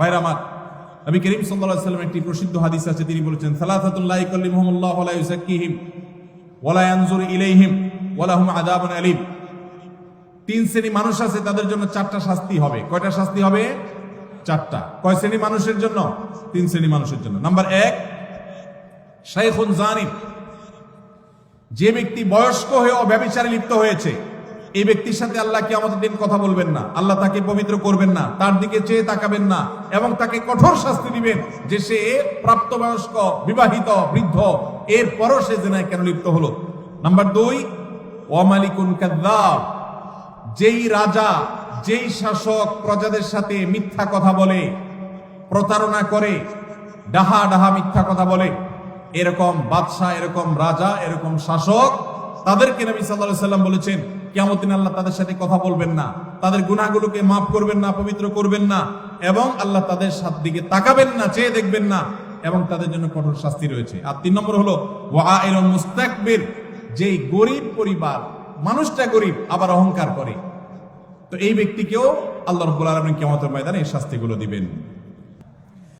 ভাইরা আমার, নবী করিম সাল্লাল্লাহু সাল্লাম একটি প্রসিদ্ধ হাদিস আছে, তিনি বলেছেন সালাসাতুল লা ইকাল্লিমুহুমুল্লাহু ওয়া লা ইউযাক্কিহিম ওয়া লা ইলাইহিম ওয়া লাহুম আযাবুন আলীম। তিন শ্রেণি মানুষ আছে, তাদের জন্য চারটা শাস্তি হবে। কয়টা শাস্তি হবে? চারটা। কয় শ্রেণি মানুষের জন্য? তিন শ্রেণি মানুষের জন্য। নাম্বার এক, শাইখুন জানিম। যে ব্যক্তি বয়স্ক হয়ে ব্যবচারে লিপ্ত হয়েছে এই ব্যক্তির সাথে আল্লাহ কি আমাদের দিন কথা বলবেন না। আল্লাহ তাকে পবিত্র করবেন না। তার দিকে চেয়ে তাকাবেন না এবং তাকে কঠোর শাস্তি দিবেন যে সে প্রাপ্তবয়স্ক, বিবাহিত, বৃদ্ধ এর পরও সে জেনায় কেন লিপ্ত হলো? নাম্বার দুই ওয়ামালিকুন কাদ্দাব। যেই রাজা, যেই শাসক প্রজাদের সাথে মিথ্যা কথা বলে, প্রতারণা করে, ডাহা ডাহা মিথ্যা কথা বলে, এরকম বাদশাহ, এরকম রাজা, এরকম শাসক তাদেরকে নবী সাল্লাল্লাহু সাল্লাম বলেছেন কেমন আল্লাহ তাদের সাথে কথা বলবেন না। তাদের গুনাহগুলোকে মাফ করবেন না, পবিত্র করবেন না এবং আল্লাহ তাদের সাত দিকে তাকাবেন না, চেয়ে দেখবেন না এবং তাদের জন্য কঠোর শাস্তি রয়েছে। আর তিন নম্বর হলো ওয়া মুস্তাকবির যেই গরিব পরিবার, মানুষটা গরিব আবার অহংকার করে। তো এই ব্যক্তিকেও আল্লাহ রব্বুল আলমিন কেমতের ময়দানে এই শাস্তিগুলো দিবেন।